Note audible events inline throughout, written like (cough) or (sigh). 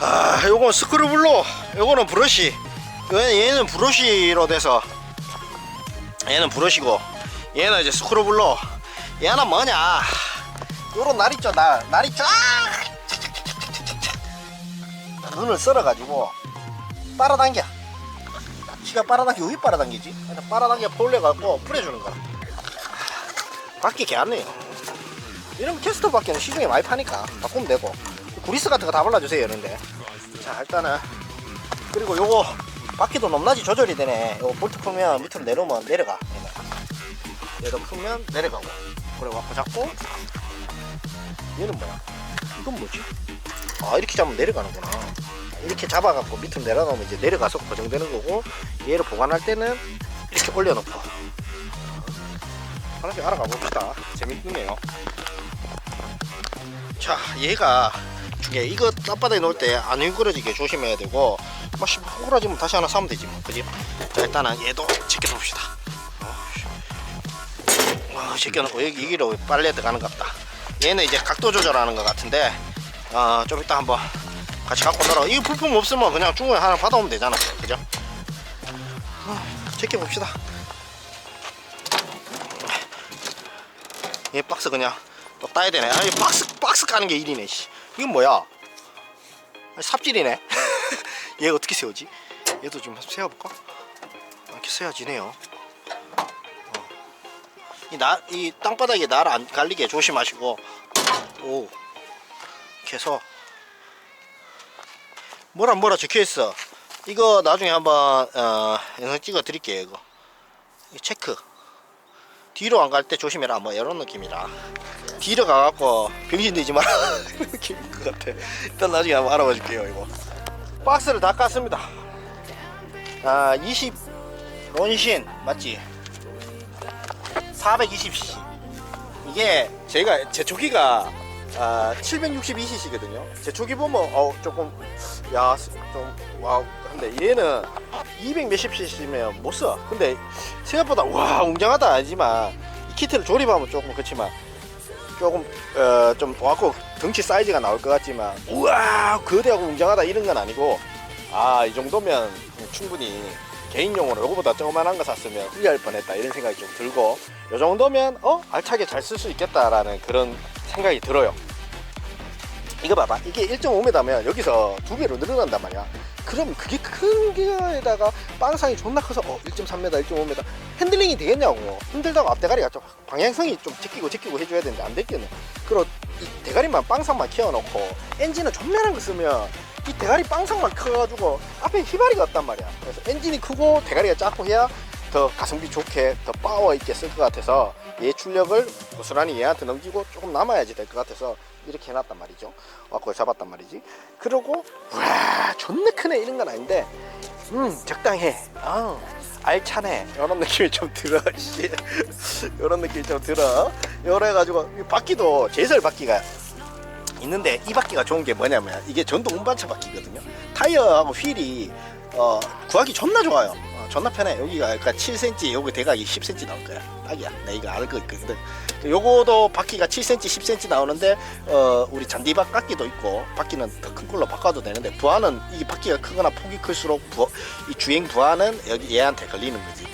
아 요건 스크류블로 요거는 브러쉬. 얘는, 얘는 브러쉬로 돼서 얘는 브러쉬고 얘는 이제 스크류블로. 얘는 뭐냐? 요런 날 있죠 날, 날 있죠. 아! 눈을 썰어가지고 빨아당겨. 지가 빨아당겨 왜 빨아당기지? 빨아당겨 볼려갖고 뿌려주는 거야. 바퀴 개안네요. 이런 캐스터 바퀴는 시중에 많이 파니까 바꾸면 되고 구리스 같은 거 다 발라주세요 이런데 자 일단은. 그리고 요거 바퀴도 높낮이 조절이 되네. 요거 볼트 풀면 밑으로 내려오면 내려가. 얘도 풀면 내려가고. 그래 갖고 잡고. 얘는 뭐야? 이건 뭐지? 아 이렇게 잡으면 내려가는구나. 이렇게 잡아갖고 밑으로 내려놓으면 이제 내려가서 고정되는 거고 얘를 보관할 때는 이렇게 올려놓고. 하나씩 알아가 봅시다. 재밌네요. 자 얘가 중에 이거 땅바닥에 놓을 때 안 휘그러지게 조심해야 되고 뭐 씨, 휘그러지면 다시 하나 사면 되지 뭐. 그지? 자 일단은 얘도 제껴놓읍시다. 어, 제껴놓고 여기 여기로 빨래 들어가는 것 같다. 얘는 이제 각도 조절하는 것 같은데 어, 좀 이따 한번 같이 갖고 놀아. 이거 부품 없으면 그냥 중국에 하나 받아오면 되잖아. 그죠? 어, 제껴봅시다. 얘 박스 그냥 또 따야 되네. 아니 박스 박스 까는 게 일이네 씨. 이건 뭐야? 삽질이네. (laughs) 얘 어떻게 세우지? 얘도 좀 세워볼까? 이렇게 세워지네요. 어. 이 나 이 땅바닥에 날 안 갈리게 조심하시고. 오. 이렇게 해서. 뭐라 뭐라 적혀 있어. 이거 나중에 한번 어, 영상 찍어 드릴게요 이거. 이 체크. 뒤로 안 갈 때 조심해라. 뭐 이런 느낌이라. 뒤로 가갖고 병신 되지 마라. (laughs) 것 같아. 일단 나중에 한번 알아봐 줄게요 이거. 박스를 다 깠습니다. 아 20 론신 맞지? 420cc 이게 제가 제 초기가 아, 762cc거든요. 제 초기 보면 어 조금 야좀와 근데 얘는 200 몇십 cc면 못 써. 근데 생각보다 와 웅장하다 아니지만 이 키트를 조립하면 조금 그렇지만 조금 어좀 와고 덩치 사이즈가 나올 것 같지만 우와 거대하고 웅장하다 이런 건 아니고 아 이 정도면 충분히 개인용으로 요거보다 조그만한 거 샀으면 후회할 뻔했다 이런 생각이 좀 들고 요 정도면 어 알차게 잘 쓸 수 있겠다라는 그런 생각이 들어요. 이거 봐봐. 이게 1.5m면 여기서 두 배로 늘어난단 말이야 그럼 그게 큰 게에다가 빵상이 존나 커서 어 1.3m 1.5m 핸들링이 되겠냐고. 힘들다고 앞대가리가 좀 방향성이 좀 제끼고 제끼고 해줘야 되는데 안 됐겠네. 그리고 이 대가리만 빵상만 키워놓고 엔진은 존나한 거 쓰면 이 대가리 빵상만 커가지고 앞에 휘발이가 없단 말이야. 그래서 엔진이 크고 대가리가 작고 해야 더 가성비 좋게 더 파워 있게 쓸 것 같아서 얘 출력을 고스란히 얘한테 넘기고 조금 남아야지 될 것 같아서 이렇게 해놨단 말이죠. 와꾸를 잡았단 말이지. 그러고 와 존나 크네 이런 건 아닌데. 음 적당해. 아 알차네. 이런 느낌이 좀 들어 (laughs) 씨. 이런 느낌이 좀 들어. 요래 가지고 이 바퀴도 제설 바퀴가 있는데 이 바퀴가 좋은 게 뭐냐면 이게 전동 운반차 바퀴거든요. 타이어하고 휠이 어, 구하기 존나 좋아요. 어, 존나 편해 여기가 그러니까 7cm 여기 대각이 10cm 나올 거야 딱이야 내 이거 알거 있거든 요거도 바퀴가 7cm 10cm 나오는데 어, 우리 잔디박 바퀴도 있고 바퀴는 더 큰 걸로 바꿔도 되는데 부하는 이 바퀴가 크거나 폭이 클수록 부, 이 주행 부하는 여기 얘한테 걸리는 거지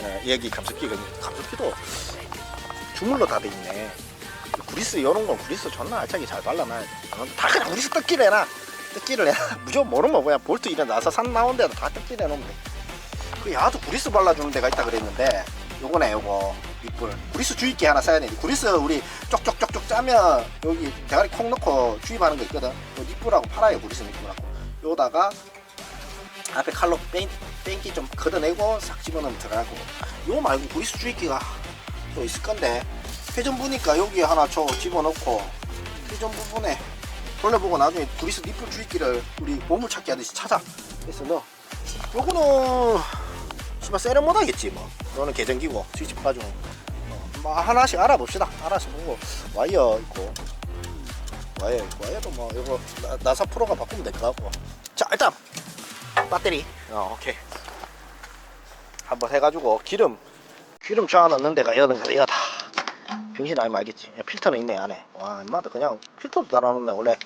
어, 여기 감속기 감속기도 주물로 다 돼 있네 구리스 이런 건 구리스 존나 알차게 잘 발라놔야 돼. 다 그냥 구리스 뜯기를 해놔. 뜯기를 해. (laughs) 무조건 모르면 그냥 볼트 일어나서 산 나온 데도 다 뜯기를 해놓으면 돼. 그 야도 구리스 발라주는 데가 있다 그랬는데 요거네 요거 윗불 구리스 주입기 하나 사야 돼. 구리스 우리 쪽쪽쪽쪽 짜면 여기 대가리 콩 넣고 주입하는 거 있거든. 요 윗불하고 팔아요 구리스 윗불하고. 요다가 앞에 칼로 뺑, 뺑기 좀 걷어내고 싹 집어넣으면 들어가고 요 말고 구리스 주입기가 또 있을 건데 회전 부니까 여기 하나 저 집어넣고 회전 부분에 돌려보고 나중에 구리스 니플 주입기를 우리 보물찾기 하듯이 찾아 그래서 너 요거는 씨발 세련 못하겠지 뭐. 너는 계정기고 스위치 어, 뭐 하나씩 알아봅시다. 알아서 보고 와이어 있고. 와이어 있고 와이어도 뭐 이거 나, 나사 프로가 바꾸면 될 것 같고. 자 일단! 배터리. 어 오케이. 한번 해가지고 기름. 기름 쫙 넣는 데가 여는 이거다. 병신 아니면 알겠지. 야, 필터는 있네 안에. 와 인마도 그냥 필터도 달아놓네 원래.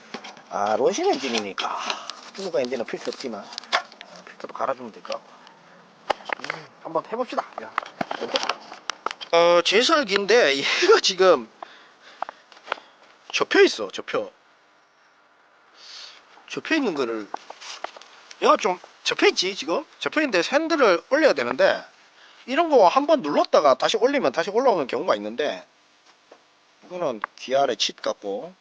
아 론신 엔진이니까. 있는 데는 필요 없지만 어, 필터도 갈아주면 될 것 같고. 음, 한번 해봅시다. 야. 어 제설기인데 얘가 지금 접혀 있어 접혀. 접혀 있는 거를 얘가 좀 접혀 있지 지금? 접혀 있는데 핸들을 올려야 되는데 이런 거 한번 눌렀다가 다시 올리면 다시 올라오는 경우가 있는데 이거는 기아의 칫 같고.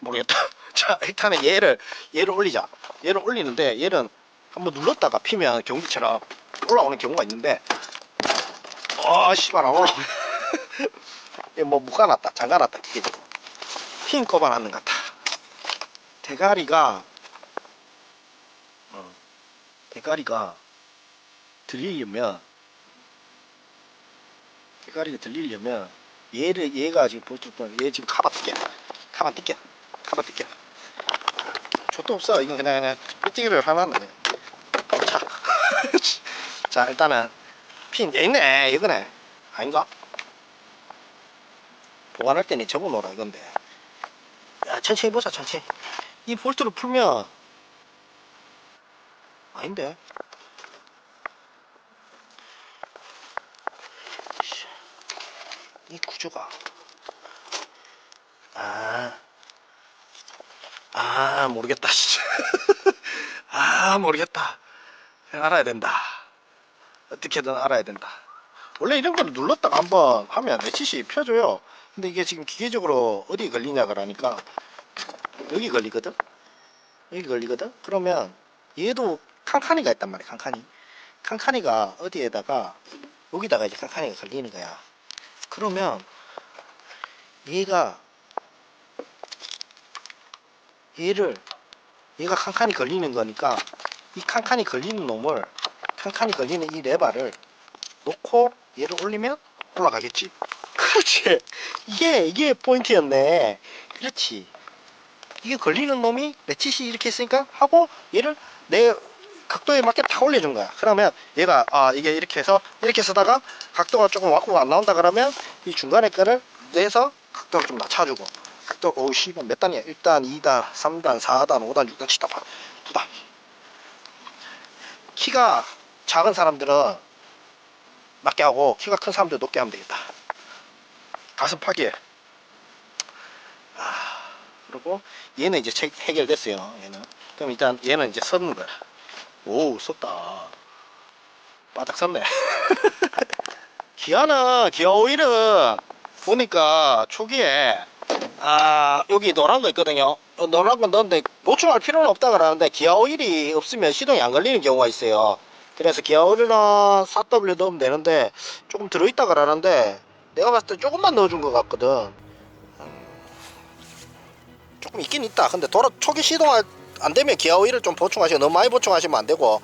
모르겠다 자 일단은 얘를 얘를 올리자. 얘를 올리는데 얘는 한번 눌렀다가 피면 경기처럼 올라오는 경우가 있는데 아 씨발 안 올라오네. (laughs) 얘뭐 묶어놨다 잠가놨다 이게. 핀 꼽아놨는 것 같아. 대가리가 어, 대가리가 들리려면 대가리가 들리려면 얘를 얘가 지금 보여줄 얘 지금 카바 뜯겨 카바 뜯겨 카바 뜯겨 저도 없어. 이건 그냥 그냥 삐뛰기를 하면 돼. 자, (laughs) 자 일단은 핀얘 있네. 이거네. 아닌가? 보관할 때는 접어놓으라 이건데. 야 천천히 보자 천천히. 이 볼트를 풀면 아닌데. 이 구조가. 아, 아 모르겠다 진짜. (laughs) 아 모르겠다. 알아야 된다. 어떻게든 알아야 된다. 원래 이런 거를 눌렀다가 한번 하면 HC 펴줘요. 근데 이게 지금 기계적으로 어디 걸리냐 그러니까 여기 걸리거든? 여기 걸리거든? 그러면 얘도 칸칸이가 있단 말이야 칸칸이. 칸칸이가 어디에다가 여기다가 이제 칸칸이가 걸리는 거야. 그러면 얘가 얘를 얘가 칸칸이 걸리는 거니까 이 칸칸이 걸리는 놈을 칸칸이 걸리는 이 레바를 놓고 얘를 올리면 올라가겠지. 그렇지. 이게 이게 포인트였네. 그렇지. 이게 걸리는 놈이 레치시 이렇게 있으니까 하고 얘를 내 각도에 맞게 다 올려준 거야. 그러면 얘가 아 이게 이렇게 해서 이렇게 쓰다가 각도가 조금 왔고 안 나온다 그러면 이 중간에 거를 내서 각도를 좀 낮춰주고 각도 오우 씨발 몇 단이야? 1단 2단 3단 4단 5단 6단 7단 9단 키가 작은 사람들은 낮게 하고 키가 큰 사람들 높게 하면 되겠다. 가슴 파기에 아, 그리고 얘는 이제 책 해결됐어요 얘는. 그럼 일단 얘는 이제 서는 거야. 오 섰다. 바닥 섰네. (laughs) 기아는 기아 오일은 보니까 초기에 아 여기 노란 거 있거든요. 어, 노란 건 넣는데 보충할 필요는 없다 그러는데 기아 오일이 없으면 시동이 안 걸리는 경우가 있어요. 그래서 기아 오일이나 4W 넣으면 되는데 조금 들어있다 그러는데 내가 봤을 때 조금만 넣어준 것 같거든. 음, 조금 있긴 있다. 근데 돌아 초기 시동 안 되면 기아 오일을 좀 보충하시고 너무 많이 보충하시면 안 되고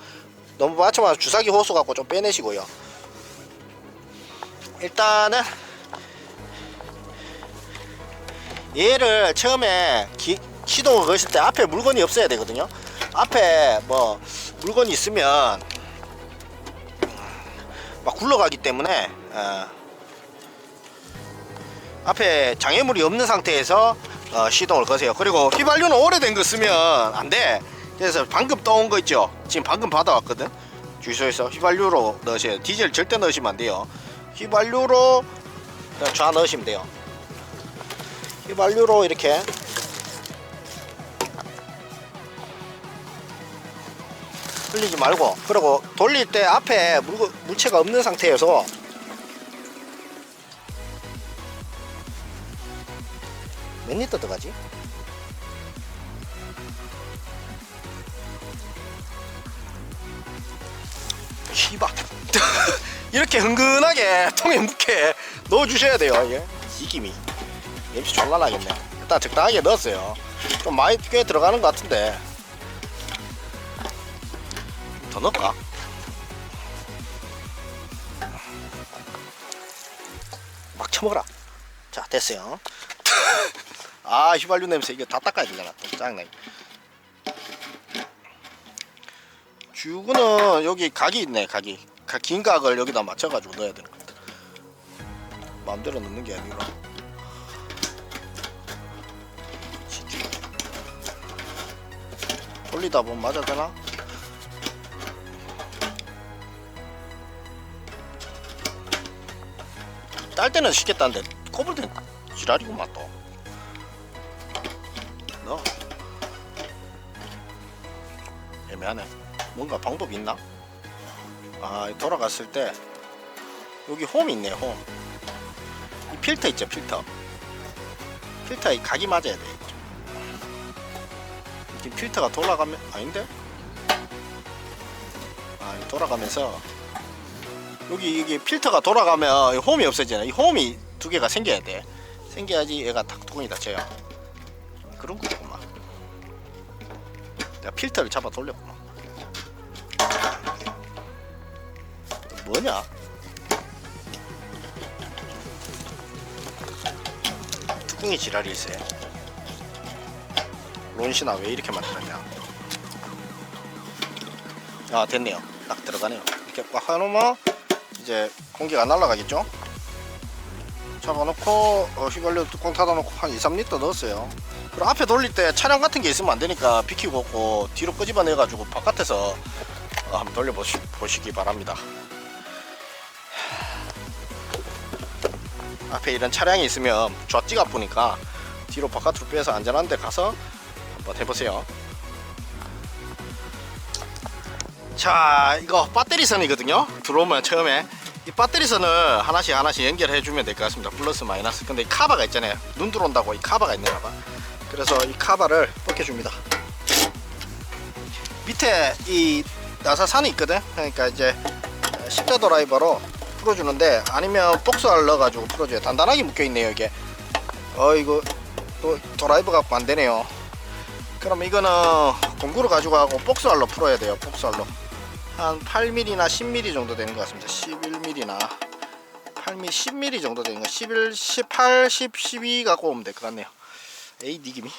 너무 맞춰서 주사기 호수 갖고 좀 빼내시고요. 일단은 얘를 처음에 기- 시동을 거실 때 앞에 물건이 없어야 되거든요. 앞에 뭐 물건이 있으면 막 굴러가기 때문에 어, 앞에 장애물이 없는 상태에서 어, 시동을 거세요. 그리고 휘발유는 오래된 거 쓰면 안돼. 그래서 방금 떠온 거 있죠? 지금 방금 받아왔거든? 주유소에서 휘발유로 넣으셔야 디젤 절대 넣으시면 안 돼요. 휘발유로 그냥 좌 넣으시면 돼요 휘발유로 이렇게. 흘리지 말고 그리고 돌릴 때 앞에 물, 물체가 없는 상태여서 몇 리터 들어가지? 씨발. (laughs) 이렇게 흥근하게 통에 묵게 넣어주셔야 돼요 이게. 이 김이 냄새 졸라 나겠네. 일단 적당하게 넣었어요. 좀 많이 꽤 들어가는 것 같은데. 좀더 넣을까? 막 쳐먹어라. 자 됐어요. (laughs) 아 휘발유 냄새. 이거 다 닦아야 되잖아. 또 짜증나 주구는 여기 각이 있네 각이. 각- 긴 각을 여기다 맞춰가지고 넣어야 되는 것 같아. 마음대로 넣는 게 아니라 돌리다 보면 맞아 되나? 딸 때는 쉽겠다는데 꼽을 땐 지랄이구만 또. 너 애매하네. 뭔가 방법이 있나? 아 돌아갔을 때 여기 홈이 있네 홈. 이 필터 있죠 필터. 필터에 각이 맞아야 돼. 이렇게 필터가 돌아가면 아닌데? 아 돌아가면서 여기 이게 필터가 돌아가면 이 홈이 없어지잖아. 이 홈이 두 개가 생겨야 돼. 생겨야지 얘가 탁 통이 닫혀요. 그런 거구만. 내가 필터를 잡아 돌렸구만. 뭐냐? 뚜껑이 지랄이 있어. 론시나 왜 이렇게 만들었냐? 아 됐네요. 딱 들어가네요. 이렇게 꽉 해놓으면 이제 공기가 안 날아가겠죠? 잡아놓고 어, 휘발유 뚜껑 닫아놓고 한 2, 3리터 넣었어요. 그리고 앞에 돌릴 때 차량 같은 게 있으면 안 되니까 비키고 없고 뒤로 끄집어내 가지고 바깥에서 어, 한번 돌려보시기 바랍니다. 앞에 이런 차량이 있으면 좌찌가 아프니까 뒤로 바깥으로 빼서 안전한 데 가서 한번 해보세요. 자 이거 배터리 선이거든요. 들어오면 처음에. 이 배터리 선을 하나씩 하나씩 연결해 주면 될 것 같습니다. 플러스 마이너스. 근데 이 카바가 있잖아요. 눈 들어온다고 이 카바가 있는가 봐. 그래서 이 카바를 벗겨줍니다. 밑에 이 나사산이 있거든? 그러니까 이제 십자 드라이버로 풀어주는데 아니면 복스알 넣어가지고 풀어줘요. 단단하게 묶여있네요 이게. 어 이거 또 드라이버 갖고 안 되네요 그럼 이거는 공구를 가지고 하고 복스알로 풀어야 돼요 복스알로. 한 8mm나 10mm 정도 되는 것 같습니다. 11mm나. 8mm 10mm 정도 되는 거. 11, 18, 10, 12 갖고 오면 될 것 같네요. 에이 니김이